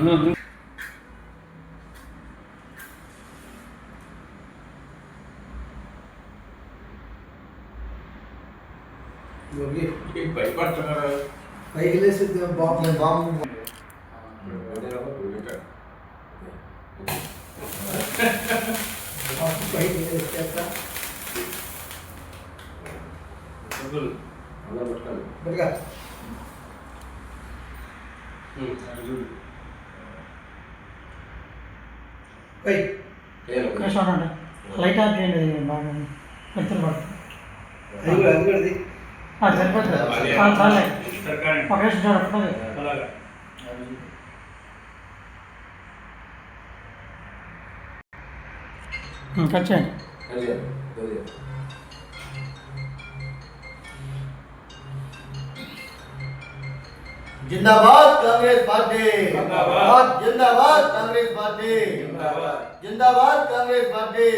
అన్న భయపడుతున్నారు పైకి లేసి బాబు బాబు పైకి లేసి ఎట్లా? బయటగా. పై. చూడండి లైట్ ఆఫ్ చేయండి బాగా పెద్దలు పడుతుంది అది కూడా అది కూడా అది. అది సరిపోతుంది చాలు చాలే ఒక నిమిషం చూడండి కట్ చేయండి जिंदाबाद कांग्रेस ஜிந்தாபாத் ஜிந்தாபாத் காங்கிரஸ் பார்ட்டி. ஜிந்தாபாத். ஜிந்தாபாத் காங்கிரஸ் பார்ட்டி.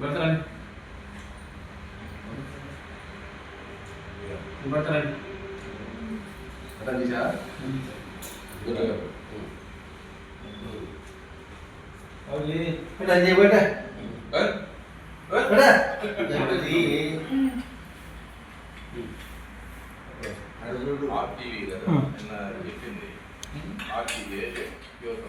ಬರ್ತಾನೆ మొత్తం కేక్ పెట్టబాకండి. పర్వాలేదు, మళ్ళీ ఇద్దరు నిజాలు. ఉమ్. రండి సమయ భర్తరండి భర్తరండి పెట్టు, అది పెట్టు. పెట్టు. ఆర్టీవీ కదా Hmm. నిన్న చెప్పింది ఆర్టీవీ యువత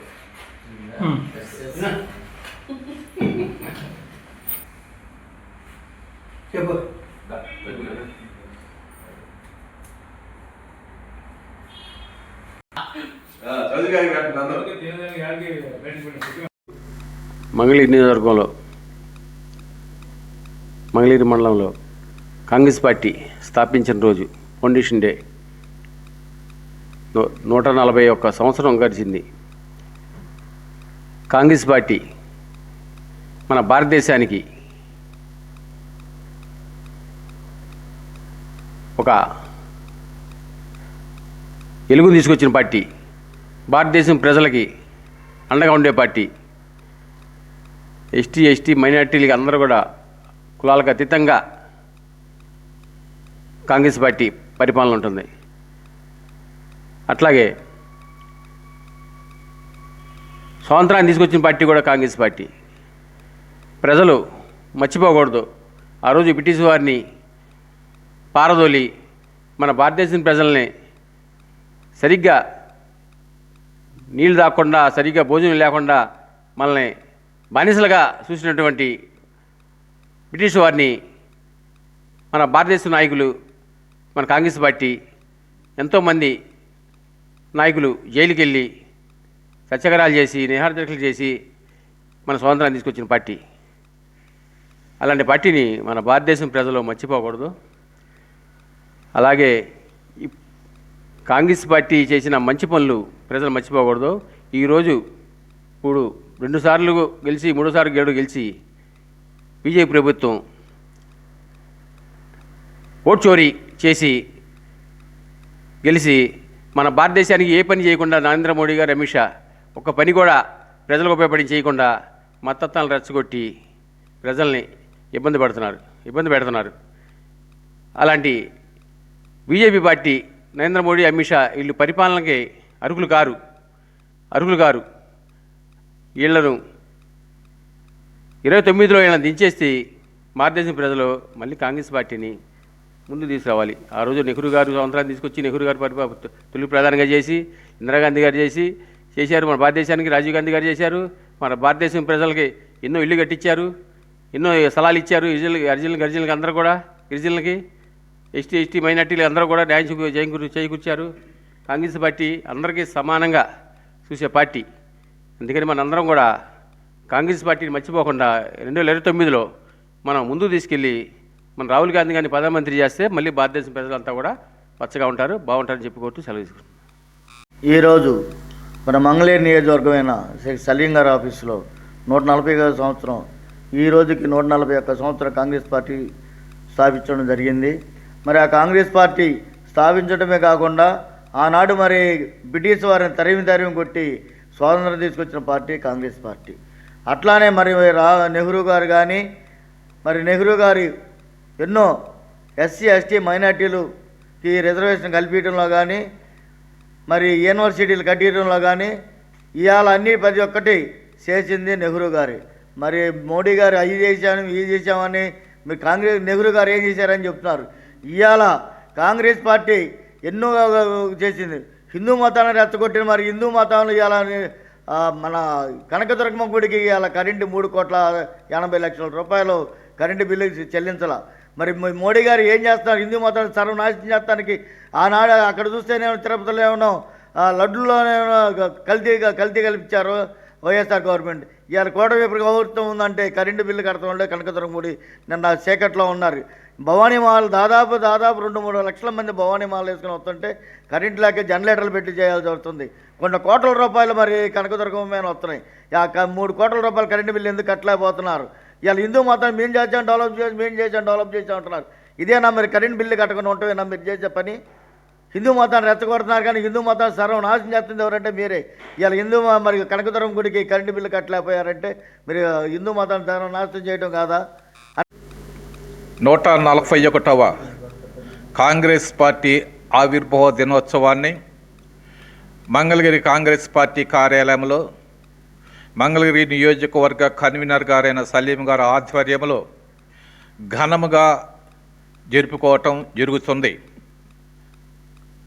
మంగళగిరి నియోజకవర్గంలో మంగళగిరి మండలంలో కాంగ్రెస్ పార్టీ స్థాపించిన రోజు ఫౌండేషన్ డే. నూట నలభై ఒక్క సంవత్సరం గడిచింది. కాంగ్రెస్ పార్టీ మన భారతదేశానికి ఒక వెలుగును తీసుకొచ్చిన పార్టీ. భారతదేశం ప్రజలకి అండగా ఉండే పార్టీ. ఎస్టీ ఎస్టీ మైనార్టీలకి అందరూ కూడా కులాలకు అతీతంగా కాంగ్రెస్ పార్టీ పరిపాలన ఉంటుంది. అట్లాగే స్వాతంత్రాన్ని తీసుకొచ్చిన పార్టీ కూడా కాంగ్రెస్ పార్టీ. ప్రజలు మర్చిపోకూడదు. ఆ రోజు బ్రిటిష్ వారిని పారదోలి మన భారతదేశం ప్రజల్ని సరిగ్గా నీళ్ళు తాగకుండా సరిగ్గా భోజనం లేకుండా మనల్ని బానిసలుగా చూసినటువంటి బ్రిటిష్ వారిని మన భారతదేశ నాయకులు మన కాంగ్రెస్ పార్టీ ఎంతోమంది నాయకులు జైలుకి వెళ్ళి సత్యాగ్రహాలు చేసి నిహారదీక్షలు చేసి మన స్వాతంత్రాన్ని తీసుకొచ్చిన పార్టీ. అలాంటి పార్టీని మన భారతదేశం ప్రజలు మర్చిపోకూడదు. అలాగే కాంగ్రెస్ పార్టీ చేసిన మంచి పనులు ప్రజలు మర్చిపోకూడదు. ఈరోజు ఇప్పుడు రెండుసార్లు గెలిచి మూడోసారి గేడు గెలిచి బీజేపీ ప్రభుత్వం ఓట్ చోరీ చేసి గెలిచి మన భారతదేశానికి ఏ పని చేయకుండా నరేంద్ర మోడీ గారు అమిత్ షా ఒక్క పని కూడా ప్రజలకు ఉపయోగపడి చేయకుండా మతత్వాలు రెచ్చగొట్టి ప్రజల్ని ఇబ్బంది పెడుతున్నారు ఇబ్బంది పెడుతున్నారు. అలాంటి బీజేపీ పార్టీ నరేంద్ర మోడీ అమిత్ షా వీళ్ళు పరిపాలనకి అర్హులు కారు అర్హులు కారు. వీళ్ళను ఇరవై తొమ్మిదిలో వీళ్ళని దించేసి భారతదేశం ప్రజలు మళ్ళీ కాంగ్రెస్ పార్టీని ముందు తీసుకురావాలి. ఆ రోజు నెహ్రూ గారు సంవత్సరాలు తీసుకొచ్చి నెహ్రూ గారు తొలి ప్రధానంగా చేసి ఇందిరాగాంధీ గారు చేసి చేశారు. మన భారతదేశానికి రాజీవ్ గాంధీ గారు చేశారు. మన భారతదేశం ప్రజలకి ఎన్నో ఇల్లు కట్టించారు ఎన్నో స్థలాలు ఇచ్చారు. గిరిజనులు గిరిజనులు గిరిజనులకి అందరూ కూడా గిరిజనులకి ఎస్టీ ఎస్టీ మైనార్టీలు అందరూ కూడా న్యాయం చేకూర్చారు. కాంగ్రెస్ పార్టీ అందరికీ సమానంగా చూసే పార్టీ. అందుకని మనందరం కూడా కాంగ్రెస్ పార్టీని మర్చిపోకుండా రెండు వేల ఇరవై తొమ్మిదిలో మనం ముందుకు తీసుకెళ్ళి మన రాహుల్ గాంధీ గారిని ప్రధానమంత్రి చేస్తే మళ్ళీ భారతదేశం ప్రజలంతా కూడా పచ్చగా ఉంటారు బాగుంటారని చెప్పుకోవచ్చు సెలవు తీసుకుంటాం ఈరోజు మన మంగళేరు నియోజకవర్గమైన శ్రీ సలీం గారి ఆఫీసులో నూట నలభై సంవత్సరం ఈ రోజుకి నూట నలభై ఒక్క సంవత్సరం కాంగ్రెస్ పార్టీ స్థాపించడం జరిగింది. మరి ఆ కాంగ్రెస్ పార్టీ స్థాపించడమే కాకుండా ఆనాడు మరి బ్రిటిష్ వారిని తరిమి తరిమి కొట్టి స్వాతంత్రం తీసుకొచ్చిన పార్టీ కాంగ్రెస్ పార్టీ. అట్లానే మరి రా నెహ్రూ గారు కానీ మరి నెహ్రూ గారి ఎన్నో ఎస్సీ ఎస్టీ మైనార్టీలుకి రిజర్వేషన్ కల్పించడంలో కానీ మరి యూనివర్సిటీలు కట్టించడంలో కానీ ఇవాళ అన్ని ప్రతి ఒక్కటి చేసింది నెహ్రూ గారి. మరి మోడీ గారు అది చేశాను ఇది చేశామని మీరు కాంగ్రెస్ నెహ్రూ గారు ఏం చేశారని చెప్తున్నారు. ఇవాళ కాంగ్రెస్ పార్టీ ఎన్నో చేసింది. హిందూ మతాన్ని రెచ్చగొట్టిన మరి హిందూ మతంలో ఇలా మన కనకదుర్గమ్మ గుడికి ఇలా కరెంటు మూడు కోట్ల ఎనభై లక్షల రూపాయలు కరెంటు బిల్లు చెల్లించాల. మరి మోడీ గారు ఏం చేస్తున్నారు? హిందూ మతాన్ని సర్వనాశనం చేస్తానికి ఆనాడు అక్కడ చూస్తేనేమో తిరుపతిలో ఏమన్నా ఆ, కల్తీ కల్తీ కల్పించారు వైఎస్ఆర్ గవర్నమెంట్. ఇవాళ కూటమి ప్రభుత్వం ఉందంటే కరెంటు బిల్లు కడతామంటే కనకదుర్గం గుడి నిన్న చీకట్లో ఉన్నారు. భవానీ మాల్ దాదాపు దాదాపు రెండు మూడు లక్షల మంది భవానీ మాల్ వేసుకుని వస్తుంటే కరెంట్ లేక జనరేటర్లు పెట్టి చేయాల్సి వస్తుంది. కొన్ని కోట్ల రూపాయలు మరి కనకదుర్గమైన వస్తున్నాయి. మూడు కోట్ల రూపాయలు కరెంటు బిల్లు ఎందుకు కట్టలేకపోతున్నారు? ఇవాళ హిందూ మతాన్ని మేము చేసాం డెవలప్ చేసి మేము చేసాం డెవలప్ చేసాం అంటున్నారు. ఇదేనా మరి కరెంట్ బిల్లు కట్టకుండా ఉంటామేనా మీరు చేసే పని? హిందూ మతాన్ని రెచ్చగొడుతున్నారు కానీ హిందూ మతాన్ని సర్వనాశనం చేస్తుంది ఎవరంటే మీరే. ఇవాళ హిందూ మరి కనకదురం గుడికి కరెంటు బిల్లు కట్టలేకపోయారంటే మీరు హిందూ మతాన్ని సర్వనాశనం చేయడం కాదా? నూట నలభై ఒకటవ కాంగ్రెస్ పార్టీ ఆవిర్భావ దినోత్సవాన్ని మంగళగిరి కాంగ్రెస్ పార్టీ కార్యాలయంలో మంగళగిరి నియోజకవర్గ కన్వీనర్ గారైన సలీం గారి ఆధ్వర్యంలో ఘనముగా జరుపుకోవటం జరుగుతుంది.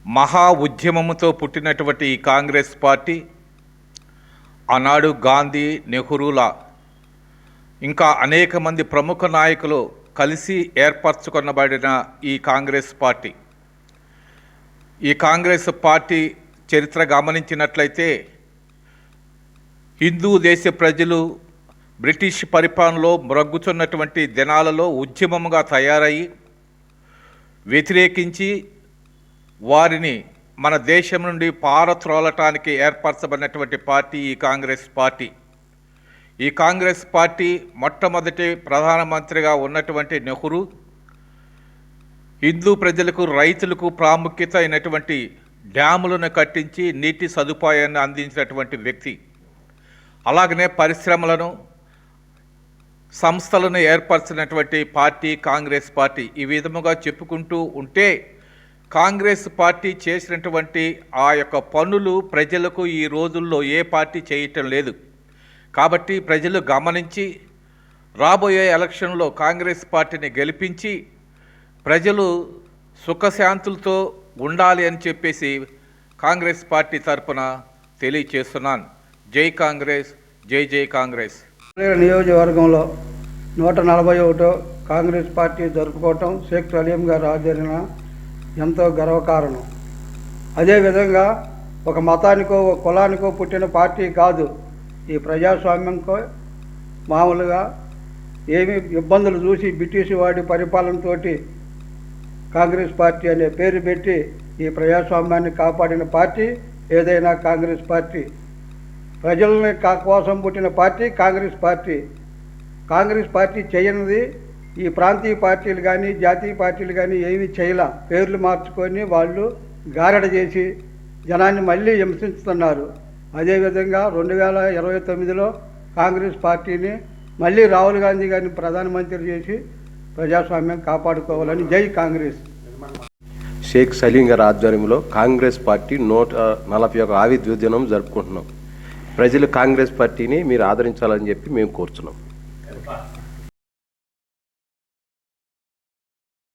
మహా ఉద్యమముతో పుట్టినటువంటి ఈ కాంగ్రెస్ పార్టీ ఆనాడు గాంధీ నెహ్రూల ఇంకా అనేక మంది ప్రముఖ నాయకులు కలిసి ఏర్పరచుకొనబడిన ఈ కాంగ్రెస్ పార్టీ. ఈ కాంగ్రెస్ పార్టీ చరిత్ర గమనించినట్లయితే హిందూ దేశ ప్రజలు బ్రిటిష్ పరిపాలనలో మ్రగ్గుచున్నటువంటి దినాలలో ఉద్యమముగా తయారయ్యి వ్యతిరేకించి వారిని మన దేశం నుండి పారత్రోలటానికి ఏర్పరచబడినటువంటి పార్టీ ఈ కాంగ్రెస్ పార్టీ. ఈ కాంగ్రెస్ పార్టీ మొట్టమొదటి ప్రధానమంత్రిగా ఉన్నటువంటి నెహ్రూ హిందూ ప్రజలకు రైతులకు ప్రాముఖ్యత అయినటువంటి డ్యాములను కట్టించి నీటి సదుపాయాన్ని అందించినటువంటి వ్యక్తి. అలాగనే పరిశ్రమలను సంస్థలను ఏర్పరిచినటువంటి పార్టీ కాంగ్రెస్ పార్టీ ఈ విధముగా చెప్పుకుంటూ ఉంటే కాంగ్రెస్ పార్టీ చేసినటువంటి ఆ యొక్క పనులు ప్రజలకు ఈ రోజుల్లో ఏ పార్టీ చేయటం లేదు. కాబట్టి ప్రజలు గమనించి రాబోయే ఎలక్షన్లో కాంగ్రెస్ పార్టీని గెలిపించి ప్రజలు సుఖశాంతులతో ఉండాలి అని చెప్పేసి కాంగ్రెస్ పార్టీ తరఫున తెలియచేస్తున్నాను. జై కాంగ్రెస్ జై జై కాంగ్రెస్. నియోజకవర్గంలో నూట నలభై ఒకటో కాంగ్రెస్ పార్టీ జరుపుకోవటం షేక్ సలీం గారు ఆధ్వర్యంలో ఎంతో గర్వకారణం. అదేవిధంగా ఒక మతానికో ఒక కులానికో పుట్టిన పార్టీ కాదు. ఈ ప్రజాస్వామ్యంకో మామూలుగా ఏమి ఇబ్బందులు చూసి బ్రిటిష్ వాడి పరిపాలనతో కాంగ్రెస్ పార్టీ అనే పేరు పెట్టి ఈ ప్రజాస్వామ్యాన్ని కాపాడిన పార్టీ ఏదైనా కాంగ్రెస్ పార్టీ. ప్రజలని కోసం పుట్టిన party Congress party. Congress party చేయనిది ఈ ప్రాంతీయ పార్టీలు కానీ జాతీయ పార్టీలు కానీ ఏమీ చేయలే. పేర్లు మార్చుకొని వాళ్ళు గారడ చేసి జనాన్ని మళ్ళీ హింసించుతున్నారు. అదేవిధంగా రెండు వేల ఇరవై తొమ్మిదిలో కాంగ్రెస్ పార్టీని మళ్ళీ రాహుల్ గాంధీ గారిని ప్రధానమంత్రి చేసి ప్రజాస్వామ్యం కాపాడుకోవాలని జై కాంగ్రెస్. షేక్ సలీం గారి ఆధ్వర్యంలో కాంగ్రెస్ పార్టీ నూట నలభై ఒక ఆవిర్భావ జరుపుకుంటున్నాం. ప్రజలు కాంగ్రెస్ పార్టీని మీరు ఆదరించాలని చెప్పి మేము కోరుచున్నాం.